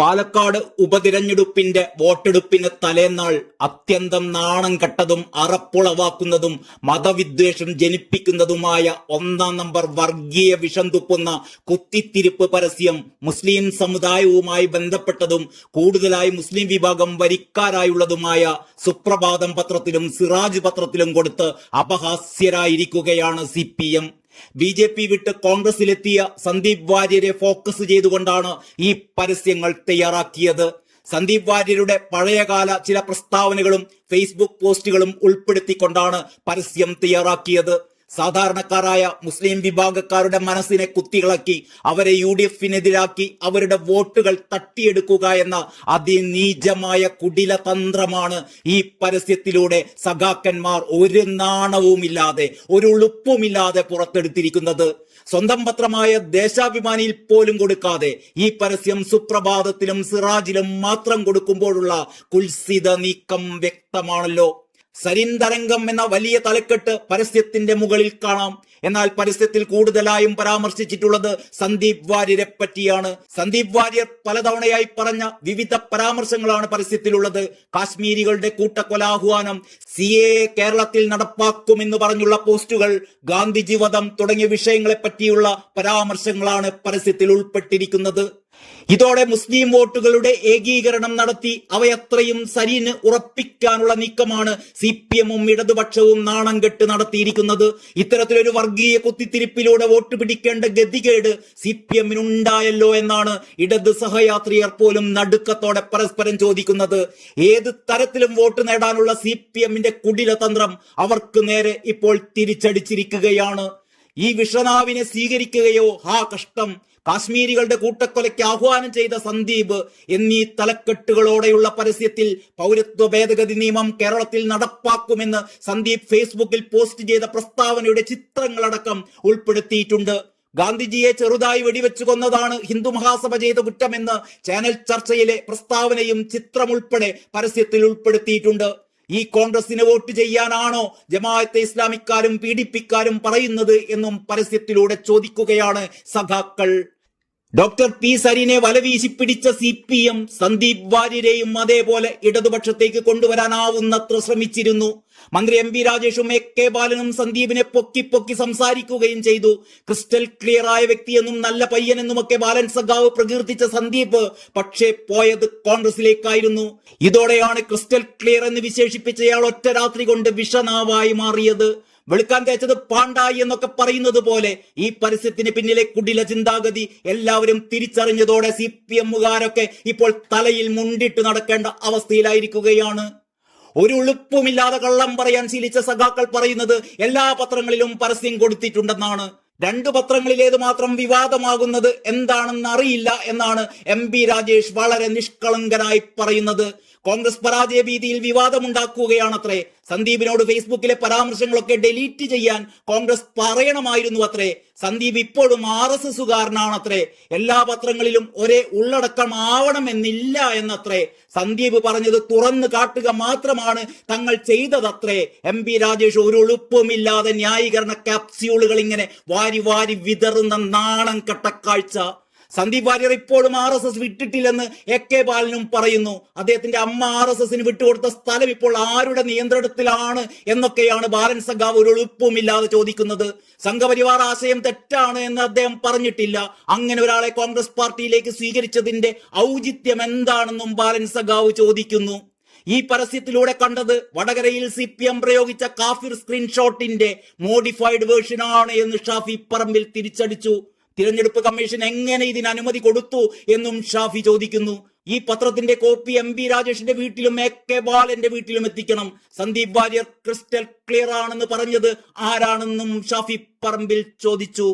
പാലക്കാട് ഉപതിരഞ്ഞെടുപ്പിന്റെ വോട്ടെടുപ്പിന് തലേന്നാൾ അത്യന്തം നാണം കെട്ടതും അറപ്പുളവാക്കുന്നതും മതവിദ്വേഷം ജനിപ്പിക്കുന്നതുമായ ഒന്നാം നമ്പർ വർഗീയ വിഷം തുപ്പുന്ന കുത്തിത്തിരിപ്പ് പരസ്യം മുസ്ലിം സമുദായവുമായി ബന്ധപ്പെട്ടതും കൂടുതലായി മുസ്ലിം വിഭാഗം വരിക്കാരായുള്ളതുമായ സുപ്രഭാതം പത്രത്തിലും സിറാജ് പത്രത്തിലും കൊടുത്ത് അപഹാസ്യരായിരിക്കുകയാണ് സി ബി ജെ പി വിട്ട് കോൺഗ്രസിലെത്തിയ സന്ദീപ് വാര്യരെ ഫോക്കസ് ചെയ്തുകൊണ്ടാണ് ഈ പരസ്യങ്ങൾ തയ്യാറാക്കിയത്. സന്ദീപ് വാര്യരുടെ പഴയകാല ചില പ്രസ്താവനകളും ഫേസ്ബുക്ക് പോസ്റ്റുകളും ഉൾപ്പെടുത്തിക്കൊണ്ടാണ് പരസ്യം തയ്യാറാക്കിയത്. സാധാരണക്കാരായ മുസ്ലിം വിഭാഗക്കാരുടെ മനസ്സിനെ കുത്തിയിളക്കി അവരെ യു ഡി എഫിനെതിരാക്കി അവരുടെ വോട്ടുകൾ തട്ടിയെടുക്കുക എന്ന അതിനീചമായ കുടില തന്ത്രമാണ് ഈ പരസ്യത്തിലൂടെ സഖാക്കന്മാർ ഒരു നാണവുമില്ലാതെ ഒരു ഉളുപ്പുമില്ലാതെ പുറത്തെടുത്തിരിക്കുന്നത്. സ്വന്തം പത്രമായ ദേശാഭിമാനിയിൽ പോലും കൊടുക്കാതെ ഈ പരസ്യം സുപ്രഭാതത്തിലും സിറാജിലും മാത്രം കൊടുക്കുമ്പോഴുള്ള കുൽസിത നീക്കം വ്യക്തമാണല്ലോ. സരിന്തരംഗം എന്ന വലിയ തലക്കെട്ട് പരസ്യത്തിന്റെ മുകളിൽ കാണാം. എന്നാൽ പരസ്യത്തിൽ കൂടുതലായും പരാമർശിച്ചിട്ടുള്ളത് സന്ദീപ് വാര്യരെ പറ്റിയാണ്. സന്ദീപ് വാര്യർ പലതവണയായി പറഞ്ഞ വിവിധ പരാമർശങ്ങളാണ് പരസ്യത്തിലുള്ളത്. കാശ്മീരികളുടെ കൂട്ടക്കൊലാഹ്വാനം സി എ കേരളത്തിൽ നടപ്പാക്കുമെന്ന് പറഞ്ഞുള്ള പോസ്റ്റുകൾ ഗാന്ധിജി വധം തുടങ്ങിയ വിഷയങ്ങളെ പറ്റിയുള്ള പരാമർശങ്ങളാണ് പരസ്യത്തിൽ ഉൾപ്പെട്ടിരിക്കുന്നത്. ഇതോടെ മുസ്ലിം വോട്ടുകളുടെ ഏകീകരണം നടത്തി അവയത്രയും സരീന് ഉറപ്പിക്കാനുള്ള നീക്കമാണ് സി പി എമ്മും ഇടതുപക്ഷവും നാണം കെട്ട് നടത്തിയിരിക്കുന്നത്. ഇത്തരത്തിലൊരു വർഗീയ കുത്തിത്തിരിപ്പിലൂടെ വോട്ട് പിടിക്കേണ്ട ഗതികേട് സി പി എമ്മിനുണ്ടായല്ലോ എന്നാണ് ഇടത് സഹയാത്രികർ പോലും നടുക്കത്തോടെ പരസ്പരം ചോദിക്കുന്നത്. ഏത് തരത്തിലും വോട്ട് നേടാനുള്ള സി പി എമ്മിന്റെ കുടിലതന്ത്രം അവർക്ക് നേരെ ഇപ്പോൾ തിരിച്ചടിച്ചിരിക്കുകയാണ്. ഈ വിഷനാവിനെ സ്വീകരിക്കുകയോ ഹാ കഷ്ടം കാശ്മീരികളുടെ കൂട്ടക്കൊലയ്ക്ക് ആഹ്വാനം ചെയ്ത സന്ദീപ് എന്നീ തലക്കെട്ടുകളോടെയുള്ള പരസ്യത്തിൽ പൗരത്വ ഭേദഗതി നിയമം കേരളത്തിൽ നടപ്പാക്കുമെന്ന് സന്ദീപ് ഫേസ്ബുക്കിൽ പോസ്റ്റ് ചെയ്ത പ്രസ്താവനയുടെ ചിത്രങ്ങളടക്കം ഉൾപ്പെടുത്തിയിട്ടുണ്ട്. ഗാന്ധിജിയെ ചെറുതായി വെടിവെച്ചു കൊന്നതാണ് ഹിന്ദു മഹാസഭ ചെയ്ത കുറ്റമെന്ന് ചാനൽ ചർച്ചയിലെ പ്രസ്താവനയും ചിത്രമുൾപ്പെടെ പരസ്യത്തിൽ ഉൾപ്പെടുത്തിയിട്ടുണ്ട്. ഈ കോൺഗ്രസിന് വോട്ട് ചെയ്യാനാണോ ജമാഅത്തെ ഇസ്ലാമിക്കാരും പീഡിപ്പിക്കാരും പറയുന്നത് എന്നും പരസ്യത്തിലൂടെ ചോദിക്കുകയാണ് സഖാക്കൾ. ഡോക്ടർ പി സരിനെ വലവീശി പിടിച്ച സി പി എം സന്ദീപ് വാര്യരെയും അതേപോലെ ഇടതുപക്ഷത്തേക്ക് കൊണ്ടുവരാനാവുന്നത്ര ശ്രമിച്ചിരുന്നു. മന്ത്രി എം പി രാജേഷും എ കെ ബാലനും സന്ദീപിനെ പൊക്കി പൊക്കി സംസാരിക്കുകയും ചെയ്തു. ക്രിസ്റ്റൽ ക്ലിയർ ആയ വ്യക്തിയെന്നും നല്ല പയ്യനെന്നുമൊക്കെ ബാലൻ സഖാവ് പ്രകീർത്തിച്ച സന്ദീപ് പക്ഷേ പോയത് കോൺഗ്രസിലേക്കായിരുന്നു. ഇതോടെയാണ് ക്രിസ്റ്റൽ ക്ലിയർ എന്ന് വിശേഷിപ്പിച്ചയാൾ ഒറ്റ രാത്രി കൊണ്ട് വിഷനാവായി മാറിയത്. വെളുക്കാൻ തേച്ചത് പാണ്ടായി എന്നൊക്കെ പറയുന്നത് പോലെ ഈ പരസ്യത്തിന് പിന്നിലെ കുടില ചിന്താഗതി എല്ലാവരും തിരിച്ചറിഞ്ഞതോടെ സി പി എമ്മുകാരൊക്കെ ഇപ്പോൾ തലയിൽ മുണ്ടിട്ട് നടക്കേണ്ട അവസ്ഥയിലായിരിക്കുകയാണ്. ഒരു ഉളുപ്പുമില്ലാതെ കള്ളം പറയാൻ ശീലിച്ച സഖാക്കൾ പറയുന്നത് എല്ലാ പത്രങ്ങളിലും പരസ്യം കൊടുത്തിട്ടുണ്ടെന്നാണ്. രണ്ടു പത്രങ്ങളിലേത് മാത്രം വിവാദമാകുന്നത് എന്താണെന്ന് അറിയില്ല എന്നാണ് എം രാജേഷ് വളരെ നിഷ്കളങ്കനായി പറയുന്നത്. കോൺഗ്രസ് പരാജയ ഭീതിയിൽ വിവാദമുണ്ടാക്കുകയാണത്രേ. സന്ദീപിനോട് ഫേസ്ബുക്കിലെ പരാമർശങ്ങളൊക്കെ ഡിലീറ്റ് ചെയ്യാൻ കോൺഗ്രസ് പറയണമായിരുന്നു അത്രേ. സന്ദീപ് ഇപ്പോഴും ആർ എസ് എസുകാരനാണത്രേ എല്ലാ പത്രങ്ങളിലും ഒരേ ഉള്ളടക്കം ആവണമെന്നില്ല എന്നത്രേ. സന്ദീപ് പറഞ്ഞത് തുറന്നു കാട്ടുക മാത്രമാണ് തങ്ങൾ ചെയ്തതത്രേ. എം പി രാജേഷ് ഒരു എളുപ്പമില്ലാതെ ന്യായീകരണ ക്യാപ്സ്യൂളുകൾ ഇങ്ങനെ വാരി വാരി വിതറുന്ന നാണം കെട്ട കാഴ്ച. സന്ദീപ് വാര്യർ ഇപ്പോഴും ആർ എസ് എസ് വിട്ടിട്ടില്ലെന്ന് എ കെ ബാലനും പറയുന്നു. അദ്ദേഹത്തിന്റെ അമ്മ ആർ എസ് എസിന് വിട്ടുകൊടുത്ത സ്ഥലം ഇപ്പോൾ ആരുടെ നിയന്ത്രണത്തിലാണ് എന്നൊക്കെയാണ് ബാലൻ സംഘാവ് ഒരു എളുപ്പമില്ലാതെ ചോദിക്കുന്നത്. സംഘപരിവാർ ആശയം തെറ്റാണ് എന്ന് അദ്ദേഹം പറഞ്ഞിട്ടില്ല. അങ്ങനെ ഒരാളെ കോൺഗ്രസ് പാർട്ടിയിലേക്ക് സ്വീകരിച്ചതിന്റെ ഔചിത്യം എന്താണെന്നും ബാലൻ സഖാവ് ചോദിക്കുന്നു. ഈ പരസ്യത്തിലൂടെ കണ്ടത് വടകരയിൽ സി പി എം പ്രയോഗിച്ച കാഫിർ സ്ക്രീൻഷോട്ടിന്റെ മോഡിഫൈഡ് വേർഷൻ ആണ് എന്ന് ഷാഫി പറമ്പിൽ തിരിച്ചടിച്ചു. തിരഞ്ഞെടുപ്പ് കമ്മീഷൻ എങ്ങനെ ഇതിന് അനുമതി കൊടുത്തു എന്നും ഷാഫി ചോദിക്കുന്നു. ഈ പത്രത്തിന്റെ കോപ്പി എം പി രാജേഷിന്റെ വീട്ടിലും എ കെ ബാലന്റെ വീട്ടിലും എത്തിക്കണം. സന്ദീപ് വാര്യർ ക്രിസ്റ്റൽ ക്ലിയർ ആണെന്ന് പറഞ്ഞത് ആരാണെന്നും ഷാഫി പറമ്പിൽ ചോദിച്ചു.